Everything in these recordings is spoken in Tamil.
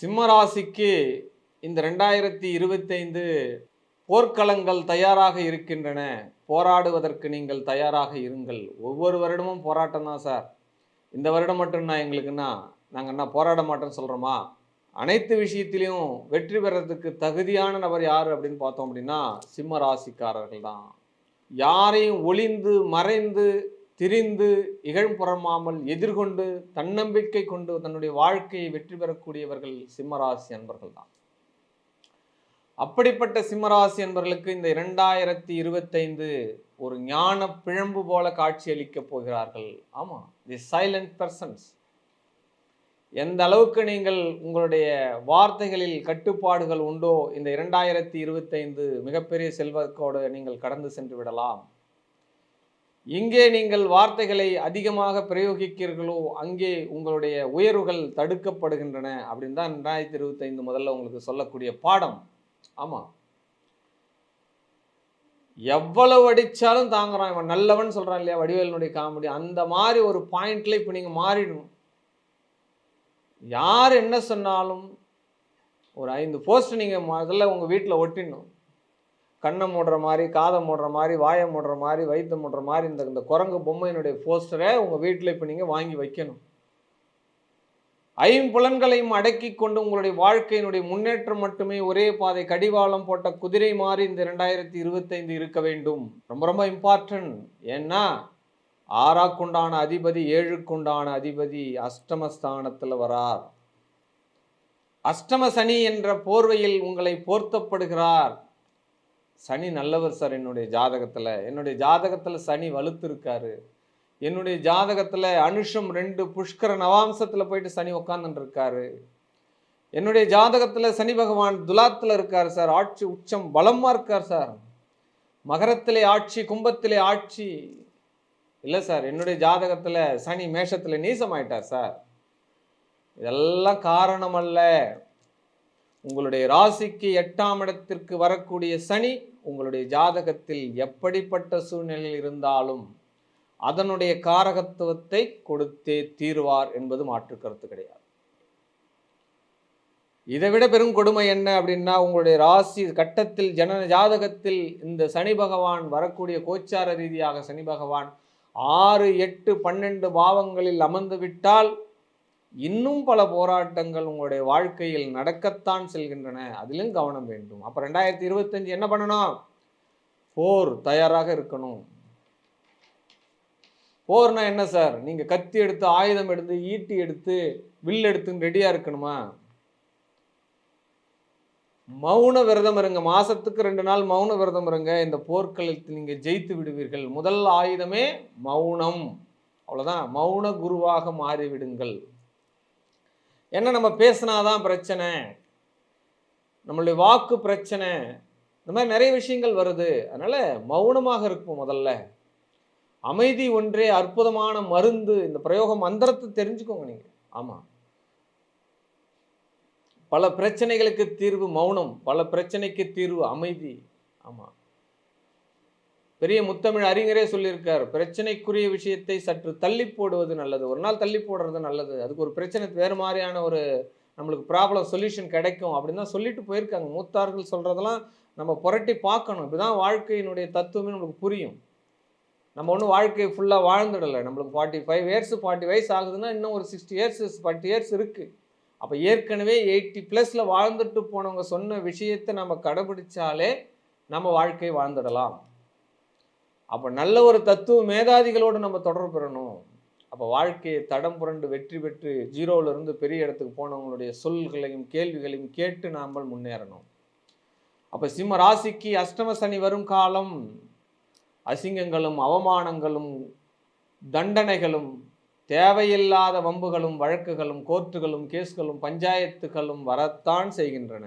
சிம்மராசிக்கு இந்த ரெண்டாயிரத்தி இருபத்தைந்து போர்க்களங்கள் தயாராக இருக்கின்றன. போராடுவதற்கு நீங்கள் தயாராக இருங்கள். ஒவ்வொரு வருடமும் போராட்டம் தான் சார். இந்த வருடம் மட்டும் நான் எங்களுக்குன்னா நாங்கள் என்ன போராட மாட்டோம்னு சொல்கிறோமா அனைத்து விஷயத்திலையும் வெற்றி பெறதுக்கு தகுதியான நபர் யார் அப்படின்னு பார்த்தோம் அப்படின்னா சிம்ம ராசிக்காரர்கள் தான். யாரையும் ஒளிந்து மறைந்து திரிந்து இகழ் புறமாமல் எதிர்கொண்டு தன்னம்பிக்கை கொண்டு தன்னுடைய வாழ்க்கையை வெற்றி பெறக்கூடியவர்கள் சிம்மராசி அன்பர்கள் தான் அப்படிப்பட்ட சிம்மராசி அன்பர்களுக்கு இந்த இரண்டாயிரத்தி இருபத்தைந்து ஒரு ஞான பிழம்பு போல காட்சியளிக்கப் போகிறார்கள். ஆமாம் தி சைலண்ட் பர்சன்ஸ் எந்த அளவுக்கு நீங்கள் உங்களுடைய வார்த்தைகளில் கட்டுப்பாடுகள் உண்டோ இந்த இரண்டாயிரத்தி இருபத்தைந்து மிகப்பெரிய செல்வத்தோடு நீங்கள் கடந்து சென்று விடலாம். எங்கே நீங்கள் வார்த்தைகளை அதிகமாக பிரயோகிக்கிறீர்களோ அங்கே உங்களுடைய உயர்வுகள் தடுக்கப்படுகின்றன அப்படின்னு தான் ரெண்டாயிரத்தி இருபத்தைந்து முதல்ல உங்களுக்கு சொல்லக்கூடிய பாடம். ஆமாம் எவ்வளவு அடிச்சாலும் தாங்குறான் இவன். நல்லவன் சொல்றான் இல்லையா வடிவேலனுடைய காமெடி. அந்த மாதிரி ஒரு பாயிண்ட்ல இப்போ நீங்க மாறிடணும். யார் என்ன சொன்னாலும் ஒரு ஐந்து போஸ்ட் நீங்கள் முதல்ல உங்கள் வீட்டில் ஒட்டிடணும். கண்ணை மூடுற மாதிரி காதை மூடுற மாதிரி வாயை மூடுற மாதிரி வயிற்று மூடுற மாதிரி இந்த இந்த குரங்கு பொம்மையினுடைய போஸ்டரை உங்கள் வீட்டில் இப்போ நீங்கள் வாங்கி வைக்கணும். ஐம்புலன்களையும் அடக்கி கொண்டு உங்களுடைய வாழ்க்கையினுடைய முன்னேற்றம் மட்டுமே ஒரே பாதை கடிவாளம் போட்ட குதிரை மாதிரி இந்த ரெண்டாயிரத்தி இருபத்தைந்து இருக்க வேண்டும். ரொம்ப ரொம்ப இம்பார்ட்டன்ட் ஏன்னா ஆறாக்குண்டான அதிபதி ஏழுக்குண்டான அதிபதி அஷ்டமஸ்தானத்தில் வரார். அஷ்டம சனி என்ற போர்வையில் உங்களை போர்த்தப்படுகிறார். சனி நல்லவர் சார் என்னுடைய ஜாதகத்தில். என்னுடைய ஜாதகத்தில் சனி வலுத்துருக்காரு. என்னுடைய ஜாதகத்தில் அனுஷம் ரெண்டு புஷ்கர நவாம்சத்தில் போயிட்டு சனி உட்காந்துட்டுருக்காரு என்னுடைய ஜாதகத்தில் சனி பகவான் துலாத்தில் இருக்கார் சார். ஆட்சி உச்சம் பலமாக இருக்கார் சார். மகரத்திலே ஆட்சி கும்பத்திலே ஆட்சி. இல்லை சார் என்னுடைய ஜாதகத்தில் சனி மேஷத்தில் நீசமாயிட்டார் சார். இதெல்லாம் காரணமல்ல. உங்களுடைய ராசிக்கு எட்டாம் இடத்திற்கு வரக்கூடிய சனி உங்களுடைய ஜாதகத்தில் எப்படிப்பட்ட சூழ்நிலையில் இருந்தாலும் அதனுடைய காரகத்துவத்தை கொடுத்தே தீர்வார் என்பது மாற்று கருத்து கிடையாது. இதை விட பெரும் கொடுமை என்ன அப்படின்னா உங்களுடைய ராசி கட்டத்தில் ஜன ஜாதகத்தில் இந்த சனி பகவான் வரக்கூடிய கோச்சார ரீதியாக சனி பகவான் ஆறு எட்டு பன்னெண்டு பாவங்களில் அமர்ந்து விட்டால் இன்னும் பல போராட்டங்கள் உங்களுடைய வாழ்க்கையில் நடக்கத்தான் செல்கின்றன. அதிலும் கவனம் வேண்டும். அப்போ ரெண்டாயிரத்தி இருபத்தஞ்சு என்ன பண்ணணும்? போர் தயாராக இருக்கணும். போர்னா என்ன சார்? நீங்கள் கத்தி எடுத்து ஆயுதம் எடுத்து ஈட்டி எடுத்து வில் எடுத்து ரெடியாக இருக்கணுமா? மௌன விரதம் இருங்க. மாசத்துக்கு ரெண்டு நாள் மௌன விரதம் இருங்க. இந்த போர்க்களத்தில் நீங்கள் ஜெயித்து விடுவீர்கள். முதல் ஆயுதமே மௌனம். அவ்வளோதான் மௌன குருவாக மாறிவிடுங்கள். என்ன நம்ம பேசினாதான் பிரச்சனை? நம்மளுடைய வாக்கு பிரச்சனை. இந்த மாதிரி நிறைய விஷயங்கள் வருது. அதனால் மௌனமாக இருக்கும் முதல்ல. அமைதி ஒன்றே அற்புதமான மருந்து. இந்த பிரயோகம் மந்திரத்தை தெரிஞ்சுக்கோங்க நீங்கள் ஆமாம் பல பிரச்சனைகளுக்கு தீர்வு மௌனம். பல பிரச்சனைக்கு தீர்வு அமைதி. ஆமாம் பெரிய முத்தமிழ் அறிஞரே சொல்லியிருக்கார் பிரச்சனைக்குரிய விஷயத்தை சற்று தள்ளி போடுவது நல்லது. ஒரு நாள் தள்ளி போடுறது நல்லது. அதுக்கு ஒரு பிரச்சனை வேறு மாதிரியான ஒரு நம்மளுக்கு ப்ராப்ளம் சொல்யூஷன் கிடைக்கும். அப்படின்னு தான் சொல்லிட்டு போயிருக்காங்க. மூத்தார்கள் சொல்கிறதெல்லாம் நம்ம புரட்டி பார்க்கணும். இப்படிதான் வாழ்க்கையினுடைய தத்துவமே நம்மளுக்கு புரியும். நம்ம ஒன்றும் வாழ்க்கை ஃபுல்லாக வாழ்ந்துடலை. நம்மளுக்கு ஃபார்ட்டி ஃபைவ் இயர்ஸ் ஃபார்ட்டி வயசு ஆகுதுன்னா இன்னும் ஒரு சிக்ஸ்டி இயர்ஸ் ஃபார்ட்டி இயர்ஸ் இருக்குது அப்போ ஏற்கனவே எயிட்டி ப்ளஸில் வாழ்ந்துட்டு போனவங்க சொன்ன விஷயத்தை நம்ம கடைபிடிச்சாலே நம்ம வாழ்க்கையை வாழ்ந்துடலாம். அப்போ நல்ல ஒரு தத்துவ மேதாதிகளோடு நம்ம தொடர்பு பெறணும். அப்போ வாழ்க்கையை தடம் புரண்டு வெற்றி பெற்று ஜீரோவிலிருந்து பெரிய இடத்துக்கு போனவங்களுடைய சொல்களையும் கேள்விகளையும் கேட்டு நாம் முன்னேறணும். அப்போ சிம்ம ராசிக்கு அஷ்டம சனி வரும் காலம் அசிங்கங்களும் அவமானங்களும் தண்டனைகளும் தேவையில்லாத வம்புகளும் வழக்குகளும் கோர்ட்டுகளும் கேஸ்களும் பஞ்சாயத்துகளும் வரத்தான் செய்கின்றன.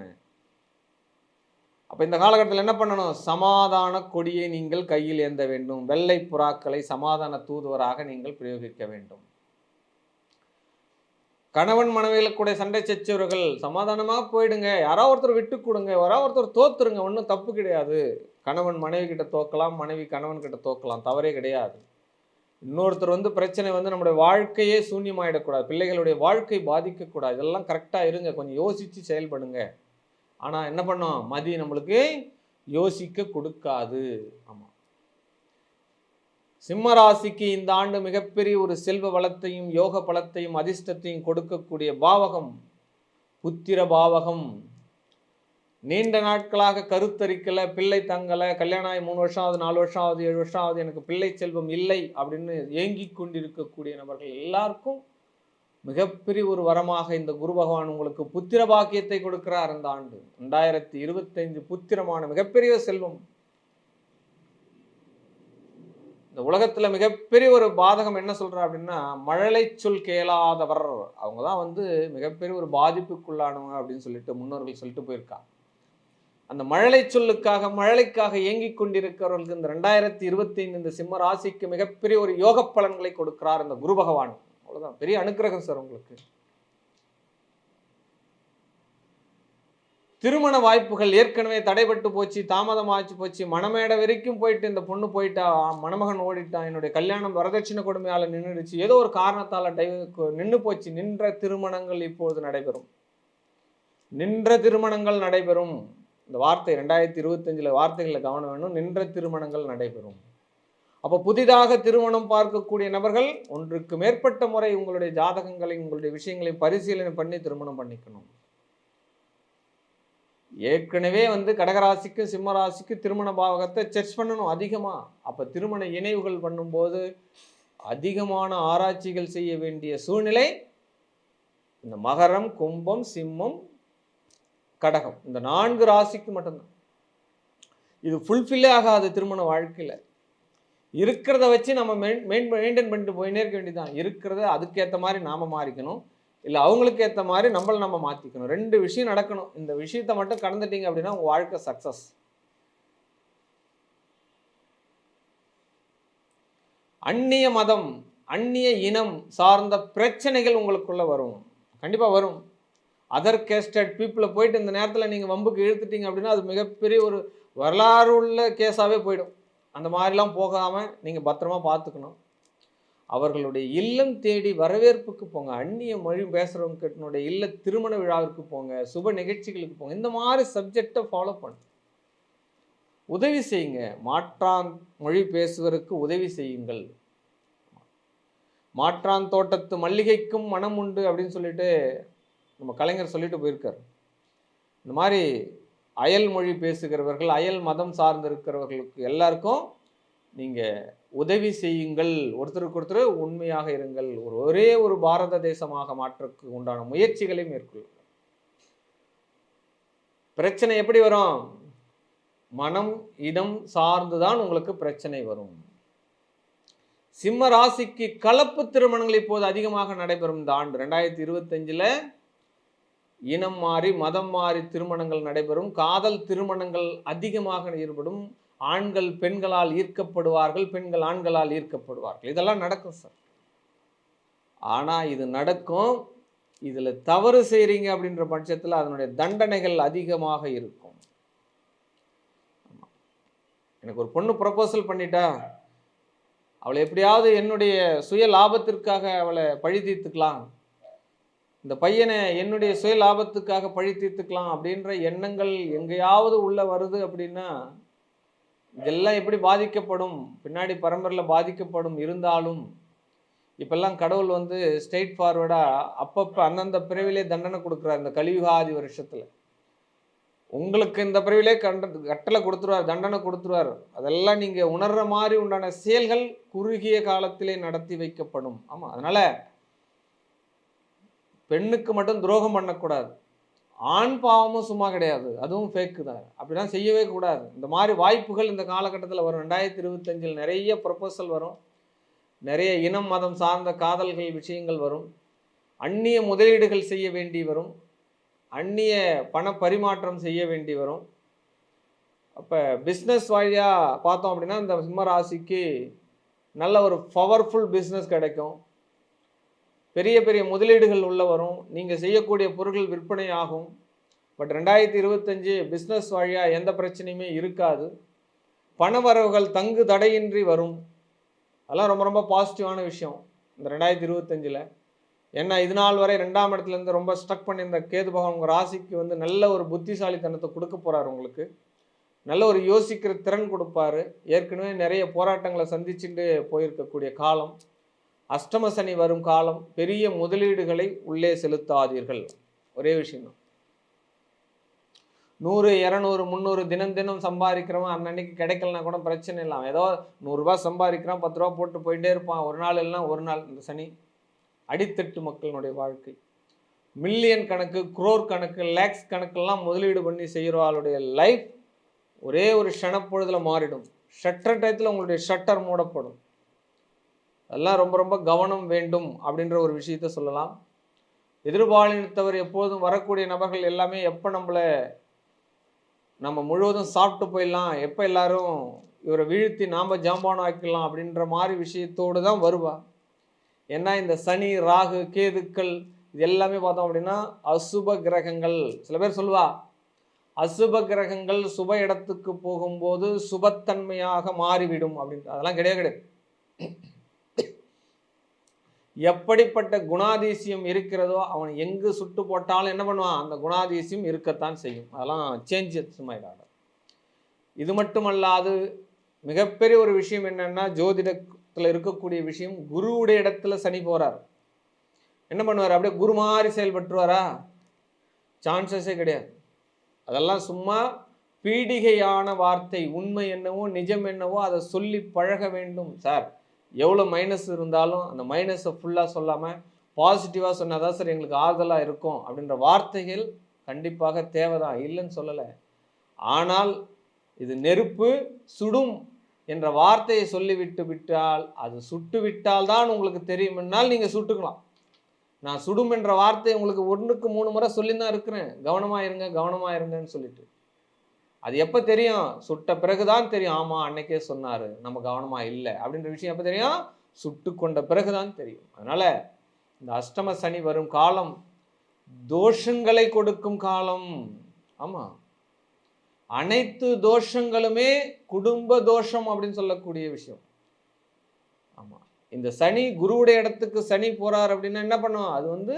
அப்போ இந்த காலகட்டத்தில் என்ன பண்ணணும்? சமாதான கொடியை நீங்கள் கையில் ஏந்த வேண்டும். வெள்ளை புறாக்களை சமாதான தூதுவராக நீங்கள் பிரயோகிக்க வேண்டும். கணவன் மனைவிகளுக்குடைய கூட சண்டை சச்சரவுகள் சமாதானமாக போயிடுங்க. யாரோ ஒருத்தர் விட்டு கொடுங்க. யாரோ ஒருத்தர் தோத்துருங்க. ஒன்றும் தப்பு கிடையாது. கணவன் மனைவி கிட்ட தோக்கலாம். மனைவி கணவன் கிட்ட தோக்கலாம். தவறே கிடையாது. இன்னொருத்தர் வந்து பிரச்சனை வந்து நம்முடைய வாழ்க்கையே சூன்யமாயிடக்கூடாது. பிள்ளைகளுடைய வாழ்க்கை பாதிக்கக்கூடாது. இதெல்லாம் கரெக்டாக இருங்க. கொஞ்சம் யோசித்து செயல்படுங்க. ஆனால் என்ன பண்ணோம்? மதி நம்மளுக்கு யோசிக்க கொடுக்காது. ஆமாம் சிம்மராசிக்கு இந்த ஆண்டு மிகப்பெரிய ஒரு செல்வ வளத்தையும் யோக பலத்தையும் அதிர்ஷ்டத்தையும் கொடுக்கக்கூடிய பாவகம் புத்திர பாவகம். நீண்ட நாட்களாக கருத்தரிக்கலை பிள்ளை தங்கலை கல்யாணம் ஆகி மூணு வருஷம் ஆகுது நாலு வருஷம் ஆகுது ஏழு வருஷம் ஆகுது எனக்கு பிள்ளை செல்வம் இல்லை அப்படின்னு ஏங்கி கொண்டிருக்கக்கூடிய நபர்கள் எல்லாருக்கும் மிகப்பெரிய ஒரு வரமாக இந்த குரு பகவான் உங்களுக்கு புத்திர பாக்கியத்தை கொடுக்கிறார் இந்த ஆண்டு. ரெண்டாயிரத்தி இருபத்தைந்து புத்திரமான மிகப்பெரிய செல்வம். இந்த உலகத்துல மிகப்பெரிய ஒரு பாதகம் என்ன சொல்றா அப்படின்னா மழலை சொல் கேளாதவர். அவங்க தான் வந்து மிகப்பெரிய ஒரு பாதிப்புக்குள்ளானவங்க அப்படின்னு சொல்லிட்டு முன்னோர்கள் சொல்லிட்டு போயிருக்கா. அந்த மழலை சொல்லுக்காக மழலைக்காக ஏங்கிக் கொண்டிருக்கிறவர்களுக்கு இந்த ரெண்டாயிரத்தி இருபத்தி ஐந்து இந்த சிம்ம ராசிக்கு மிகப்பெரிய ஒரு யோக பலன்களை கொடுக்கிறார் இந்த குரு பகவான். அவ்வளோதான் பெரிய அனுக்கிரகம் சார் உங்களுக்கு. திருமண வாய்ப்புகள் ஏற்கனவே தடைபட்டு போச்சு தாமதமாச்சு போச்சு. மணமேடை வரைக்கும் போயிட்டு இந்த பொண்ணு போயிட்டா மணமகன் ஓடிட்டான் என்னுடைய கல்யாணம் வரதட்சணை கொடுமையால நின்றுடுச்சு ஏதோ ஒரு காரணத்தால் டை நின்று போச்சு. நின்ற திருமணங்கள் இப்போது நடைபெறும். நின்ற திருமணங்கள் நடைபெறும். இந்த வார்த்தை ரெண்டாயிரத்தி இருபத்தஞ்சில் வார்த்தைகளில் கவனம் வேணும். நின்ற திருமணங்கள் நடைபெறும். அப்போ புதிதாக திருமணம் பார்க்கக்கூடிய நபர்கள் ஒன்றுக்கு மேற்பட்ட முறை உங்களுடைய ஜாதகங்களை உங்களுடைய விஷயங்களை பரிசீலனை பண்ணி திருமணம் பண்ணிக்கணும். ஏற்கனவே வந்து கடகராசிக்கு சிம்மராசிக்கும் திருமண பாவகத்தை சர்ச் பண்ணணும் அதிகமாக அப்போ திருமண இணைவுகள் பண்ணும்போது அதிகமான ஆராய்ச்சிகள் செய்ய வேண்டிய சூழ்நிலை இந்த மகரம் கும்பம் சிம்மம் கடகம். இந்த நான்கு ராசிக்கு மட்டும்தான். இது ஃபுல்ஃபில்லே ஆகாது திருமண வாழ்க்கையில். இருக்கிறத வச்சு நம்ம மெயின் மெயின்டைன் பண்ணிட்டு போயினே இருக்க வேண்டியதுதான். இருக்கிறத அதுக்கேற்ற மாதிரி நாம மாறிக்கணும். இல்லை அவங்களுக்கு ஏற்ற மாதிரி நம்மளை நம்ம மாற்றிக்கணும் ரெண்டு விஷயம் நடக்கணும். இந்த விஷயத்தை மட்டும் கடந்துட்டீங்க அப்படின்னா உங்கள் வாழ்க்கை சக்ஸஸ் அந்நிய மதம் அந்நிய இனம் சார்ந்த பிரச்சனைகள் உங்களுக்குள்ள வரும். கண்டிப்பாக வரும். அதர் கேஸ்டட் பீப்புளை போயிட்டு இந்த நேரத்தில் நீங்கள் வம்புக்கு இழுத்துட்டீங்க அப்படின்னா அது மிகப்பெரிய ஒரு வரலாறு உள்ள கேஸாகவே போயிடும். அந்த மாதிரிலாம் போகாமல் நீங்கள் பத்திரமா பார்த்துக்கணும் அவர்களுடைய இல்லம் தேடி வரவேற்புக்கு போங்க. அந்நிய மொழி பேசுகிறவங்களுடைய இல்ல திருமண விழாவிற்கு போங்க. சுப நிகழ்ச்சிகளுக்கு போங்க. இந்த மாதிரி சப்ஜெக்டை ஃபாலோ பண்ணு. உதவி செய்யுங்க. மாற்றான் மொழி பேசுவதற்கு உதவி செய்யுங்கள். மாற்றான் தோட்டத்து மல்லிகைக்கும் மனம் உண்டு அப்படின்னு சொல்லிட்டு நம்ம கலைஞர் சொல்லிட்டு போயிருக்கார். இந்த மாதிரி அயல் மொழி பேசுகிறவர்கள் அயல் மதம் சார்ந்திருக்கிறவர்களுக்கு எல்லாருக்கும் நீங்கள் உதவி செய்யுங்கள். ஒருத்தருக்கு ஒருத்தர் உண்மையாக இருங்கள். ஒரு ஒரே ஒரு பாரத தேசமாக மாற்றுக்கு உண்டான முயற்சிகளை மேற்கொள்ளுங்கள். பிரச்சனை எப்படி வரும்? மனம் இடம் சார்ந்துதான் உங்களுக்கு பிரச்சனை வரும். சிம்ம ராசிக்கு கலப்பு திருமணங்கள் இப்போது அதிகமாக நடைபெறும் இந்த ஆண்டு. ரெண்டாயிரத்தி இருபத்தஞ்சில் இனம் மாறி மதம் மாறி திருமணங்கள் நடைபெறும். காதல் திருமணங்கள் அதிகமாக ஈடுபடும் ஆண்கள் பெண்களால் ஈர்க்கப்படுவார்கள் பெண்கள் ஆண்களால் ஈர்க்கப்படுவார்கள். இதெல்லாம் நடக்கும் சார். ஆனால் இது நடக்கும். இதில் தவறு செய்கிறீங்க அப்படின்ற பட்சத்தில் அதனுடைய தண்டனைகள் அதிகமாக இருக்கும். எனக்கு ஒரு பொண்ணு ப்ரப்போசல் பண்ணிட்டா அவளை எப்படியாவது என்னுடைய சுய லாபத்திற்காக அவளை பழி தீர்த்துக்கலாம். இந்த பையனை என்னுடைய சுய லாபத்துக்காக பழி தீர்த்துக்கலாம் அப்படின்ற எண்ணங்கள் எங்கேயாவது உள்ள வருது அப்படின்னா இதெல்லாம் எப்படி பாதிக்கப்படும்? பின்னாடி பரம்பரையில் பாதிக்கப்படும் இருந்தாலும் இப்பெல்லாம் கடவுள் வந்து ஸ்ட்ரெயிட் ஃபார்வர்டாக அப்பப்போ அந்தந்த பிறவிலே தண்டனை கொடுக்குறார் இந்த கலியுகாதி வருஷத்தில். உங்களுக்கு இந்த பிறவிலே கண்ட கட்டளை கொடுத்துருவார் தண்டனை கொடுத்துருவார். அதெல்லாம் நீங்கள் உணர்ற மாதிரி உண்டான செயல்கள் குறுகிய காலத்திலே நடத்தி வைக்கப்படும். ஆமாம் அதனால் பெண்ணுக்கு மட்டும் துரோகம் பண்ணக்கூடாது. ஆண் பாவமும் சும்மா கிடையாது. அதுவும் ஃபேக்கு தான். அப்படிலாம் செய்யவே கூடாது. இந்த மாதிரி வாய்ப்புகள் இந்த காலகட்டத்தில் வரும். ரெண்டாயிரத்தி இருபத்தஞ்சில் நிறைய ப்ரொபோசல் வரும். நிறைய இனம் மதம் சார்ந்த காதல்கள் விஷயங்கள் வரும். அந்நிய முதலீடுகள் செய்ய வேண்டி வரும். அந்நிய பண பரிமாற்றம் செய்ய வேண்டி வரும். அப்போ பிஸ்னஸ் வழியாக பார்த்தோம் அப்படின்னா இந்த சிம்ம ராசிக்கு நல்ல ஒரு பவர்ஃபுல் பிஸ்னஸ் கிடைக்கும். பெரிய பெரிய முதலீடுகள் உள்ள வரும். நீங்கள் செய்யக்கூடிய பொருட்கள் விற்பனை ஆகும். பட் ரெண்டாயிரத்தி இருபத்தஞ்சு பிஸ்னஸ் வழியாக எந்த பிரச்சனையுமே இருக்காது. பணவரவுகள் தங்கு தடையின்றி வரும். அதெல்லாம் ரொம்ப ரொம்ப பாசிட்டிவான விஷயம். இந்த ரெண்டாயிரத்தி இருபத்தஞ்சில். ஏன்னா இது நாள் வரை ரெண்டாம் இடத்துலேருந்து ரொம்ப ஸ்ட்ரக் பண்ணியிருந்த கேது பகவான் உங்கள் ராசிக்கு வந்து நல்ல ஒரு புத்திசாலித்தனத்தை கொடுக்க போகிறார் உங்களுக்கு. நல்ல ஒரு யோசிக்கிற திறன் கொடுப்பாரு. ஏற்கனவே நிறைய போராட்டங்களை சந்திச்சுட்டு போயிருக்கக்கூடிய காலம். அஷ்டம சனி வரும் காலம் பெரிய முதலீடுகளை உள்ளே செலுத்தாதீர்கள். ஒரே விஷயம். நூறு இரநூறு முந்நூறு தினம் தினம் சம்பாதிக்கிறவன் அன்னன்னைக்கு கிடைக்கலனா கூட பிரச்சனை இல்லை. ஏதோ நூறுரூவா சம்பாதிக்கிறான் பத்து ரூபா போட்டு போயிட்டே இருப்பான். ஒரு நாள் இல்லைனா ஒரு நாள் இந்த சனி. அடித்தட்டு மக்களினுடைய வாழ்க்கை. மில்லியன் கணக்கு குரோர் கணக்கு லேக்ஸ் கணக்கெல்லாம் முதலீடு பண்ணி செய்கிறவாளுடைய லைஃப் ஒரே ஒரு க்ஷணப்பொழுதில் மாறிடும். ஷட்டர் டயத்தில் உங்களுடைய ஷட்டர் மூடப்படும். அதெல்லாம் ரொம்ப ரொம்ப கவனம் வேண்டும் அப்படின்ற ஒரு விஷயத்த சொல்லலாம். எதிர்பாலினத்தவர் எப்போதும் வரக்கூடிய நபர்கள் எல்லாமே எப்போ நம்மளை நம்ம முழுவதும் சாப்பிட்டு போயிடலாம் எப்போ எல்லாரும் இவரை வீழ்த்தி நாம் ஜாம்பானம் ஆக்கிடலாம் அப்படின்ற மாதிரி விஷயத்தோடு தான் வருவா. ஏன்னா இந்த சனி ராகு கேதுக்கள் இது எல்லாமே பார்த்தோம் அப்படின்னா அசுப கிரகங்கள். சில பேர் சொல்லுவா அசுப கிரகங்கள் சுப இடத்துக்கு போகும்போது சுபத்தன்மையாக மாறிவிடும் அப்படின்ட்டு. அதெல்லாம் கிடையாது கிடையாது. எப்படிப்பட்ட குணாதிசயம் இருக்கிறதோ அவன் எங்கு சுட்டு போட்டாலும் என்ன பண்ணுவான்? அந்த குணாதிசயம் இருக்கத்தான் செய்யும். அதெல்லாம் சேஞ்சஸ் ஆகிடாது இது மட்டுமல்லாது மிகப்பெரிய ஒரு விஷயம் என்னன்னா ஜோதிடத்தில் இருக்கக்கூடிய விஷயம் குருவுடைய இடத்துல சனி போறார். என்ன பண்ணுவார்? அப்படியே குரு மாதிரி செயல்பட்டுருவாரா? சான்சஸே கிடையாது. அதெல்லாம் சும்மா பீடிகையான வார்த்தை உண்மை என்னவோ நிஜம் என்னவோ அதை சொல்லி பழக வேண்டும் சார். எவ்வளோ மைனஸ் இருந்தாலும் அந்த மைனஸை ஃபுல்லாக சொல்லாமல் பாசிட்டிவாக சொன்னால் தான் சார் எங்களுக்கு ஆறுதலாக இருக்கும் அப்படின்ற வார்த்தைகள் கண்டிப்பாக தேவைதான். இல்லைன்னு சொல்லலை. ஆனால் இது நெருப்பு சுடும் என்ற வார்த்தையை சொல்லிவிட்டு விட்டால் அது சுட்டு விட்டால் தான் உங்களுக்கு தெரியும்னால் நீங்கள் சுட்டுக்கலாம். நான் சுடும் என்ற வார்த்தை உங்களுக்கு ஒன்றுக்கு மூணு முறை சொல்லி தான் இருக்கிறேன். கவனமாக இருங்க கவனமாக இருங்கன்னு சொல்லிட்டு. அது எப்போ தெரியும்? சுட்ட பிறகுதான் தெரியும். ஆமாம் அன்னைக்கே சொன்னார். நம்ம கவனமாக இல்லை. அப்படின்ற விஷயம் எப்போ தெரியும்? சுட்டு கொண்ட பிறகுதான் தெரியும். அதனால் இந்த அஷ்டம சனி வரும் காலம் தோஷங்களை கொடுக்கும் காலம். ஆமாம் அனைத்து தோஷங்களுமே குடும்ப தோஷம் அப்படின்னு சொல்லக்கூடிய விஷயம். ஆமாம் இந்த சனி குருவுடைய இடத்துக்கு சனி போகிறார் அப்படின்னா என்ன பண்ணுவோம் அது வந்து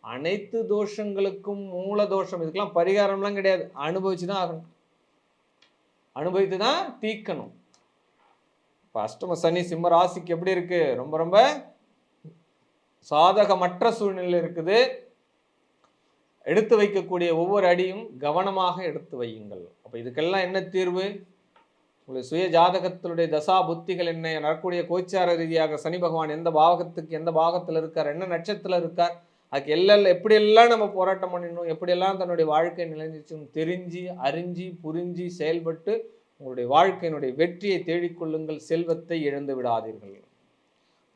அனைத்து தோஷங்களுக்கும் மூல தோஷம். இதுக்கெல்லாம் பரிகாரம்லாம் கிடையாது. அனுபவிச்சு தான் ஆகணும். அனுபவித்து தான் தீக்கணும் இப்போ அஷ்டம சனி சிம்ம ராசிக்கு எப்படி இருக்கு? ரொம்ப ரொம்ப சாதகமற்ற சூழ்நிலை இருக்குது. எடுத்து வைக்கக்கூடிய ஒவ்வொரு அடியும் கவனமாக எடுத்து வையுங்கள். அப்போ இதுக்கெல்லாம் என்ன தீர்வு? உங்களுடைய சுய ஜாதகத்தினுடைய தசா புத்திகள் என்ன? நடக்கூடிய கோச்சார ரீதியாக சனி பகவான் எந்த பாகத்துக்கு எந்த பாகத்தில் இருக்கார்? என்ன நட்சத்திரத்தில் இருக்கார்? அதுக்கு எல்லாம் எப்படியெல்லாம் நம்ம போராட்டம் பண்ணிடணும் எப்படியெல்லாம் தன்னுடைய வாழ்க்கை நிலைஞ்சிச்சுன்னு தெரிஞ்சு அறிஞ்சு புரிஞ்சு செயல்பட்டு உங்களுடைய வாழ்க்கையினுடைய வெற்றியை தேடிக்கொள்ளுங்கள் செல்வத்தை இழந்து விடாதீர்கள்.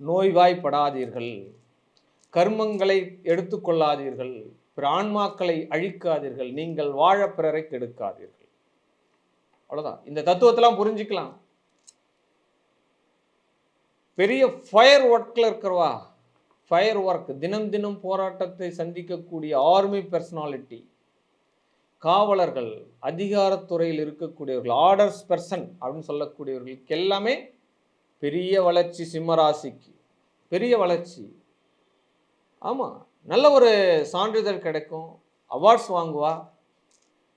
நோய்வாய்ப்படாதீர்கள். கர்மங்களை எடுத்துக்கொள்ளாதீர்கள். பிற ஆன்மாக்களை அழிக்காதீர்கள். நீங்கள் வாழ பிறரை கெடுக்காதீர்கள். அவ்வளோதான் இந்த தத்துவத்தெல்லாம் புரிஞ்சுக்கலாம். பெரிய ஃபயர் ஒர்க்கில் இருக்கிறவா? ஃபயர் ஒர்க் தினம் தினம் போராட்டத்தை சந்திக்கக்கூடிய ஆர்மி பர்சனாலிட்டி காவலர்கள் அதிகாரத்துறையில் இருக்கக்கூடியவர்கள் ஆர்டர்ஸ் பர்சன் அப்படின்னு சொல்லக்கூடியவர்களுக்கு எல்லாமே பெரிய வளர்ச்சி சிம்மராசிக்கு பெரிய வளர்ச்சி. ஆமாம் நல்ல ஒரு சான்றிதழ் கிடைக்கும் அவார்ட்ஸ் வாங்குவா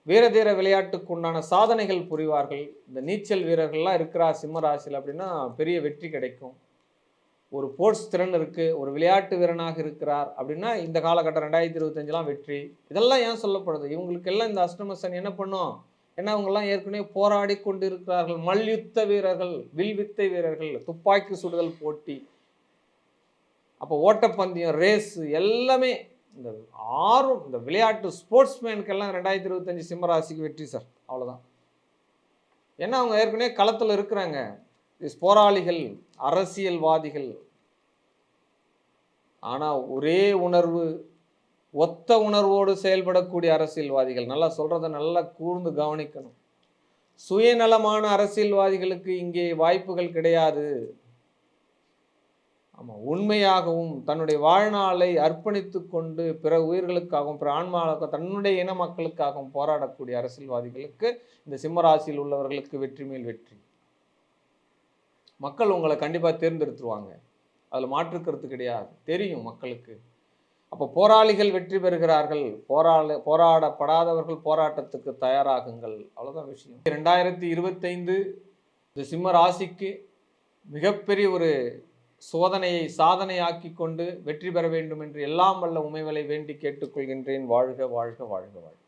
வீரதீர விளையாட்டுக்கு உண்டான சாதனைகள் புரிவார்கள். இந்த நீச்சல் வீரர்கள்லாம் இருக்கிறா சிம்மராசியில் அப்படின்னா பெரிய வெற்றி கிடைக்கும். ஒரு ஸ்போர்ட்ஸ் திறன் இருக்குது ஒரு விளையாட்டு வீரனாக இருக்கிறார் அப்படின்னா இந்த காலகட்டம் ரெண்டாயிரத்தி இருபத்தஞ்செலாம் வெற்றி. இதெல்லாம் ஏன் சொல்லப்படுது? இவங்களுக்கெல்லாம் இந்த அஷ்டம என்ன பண்ணும்? ஏன்னா அவங்கெல்லாம் ஏற்கனவே போராடி கொண்டு இருக்கிறார்கள் மல்யுத்த வீரர்கள் வில்வித்தை வீரர்கள் துப்பாக்கி சுடுதல் போட்டி அப்போ ஓட்டப்பந்தயம் ரேஸு எல்லாமே இந்த ஆர்வம் இந்த விளையாட்டு ஸ்போர்ட்ஸ்மேனுக்கெல்லாம் ரெண்டாயிரத்தி இருபத்தஞ்சி சிம்மராசிக்கு வெற்றி சார் அவ்வளோதான் ஏன்னா அவங்க ஏற்கனவே களத்தில் இருக்கிறாங்க. போராளிகள் அரசியல்வாதிகள். ஆனால் ஒரே உணர்வு ஒத்த உணர்வோடு செயல்படக்கூடிய அரசியல்வாதிகள். நல்லா சொல்கிறத நல்லா கூர்ந்து கவனிக்கணும். சுயநலமான அரசியல்வாதிகளுக்கு இங்கே வாய்ப்புகள் கிடையாது. ஆமாம் உண்மையாகவும் தன்னுடைய வாழ்நாளை அர்ப்பணித்து கொண்டு பிற உயிர்களுக்காகவும் பிற ஆன்மாவுக்கும் தன்னுடைய இன மக்களுக்காகவும் போராடக்கூடிய அரசியல்வாதிகளுக்கு இந்த சிம்மராசியில் உள்ளவர்களுக்கு வெற்றி மேல் வெற்றி. மக்கள் உங்களை கண்டிப்பாக தேர்ந்தெடுத்துருவாங்க. அதில் மாற்றுக்கிறது கிடையாது. தெரியும் மக்களுக்கு. அப்போ போராளிகள் வெற்றி பெறுகிறார்கள். போராள போராடப்படாதவர்கள் போராட்டத்துக்கு தயாராகுங்கள். அவ்வளோதான் விஷயம். ரெண்டாயிரத்தி இருபத்தைந்து இந்த சிம்ம ராசிக்கு மிகப்பெரிய ஒரு சோதனையை சாதனையாக்கி கொண்டு வெற்றி பெற வேண்டும் என்று எல்லாம் வல்ல உமைவலை வேண்டி கேட்டுக்கொள்கின்றேன். வாழ்க வாழ்க வாழ்க வாழ்க.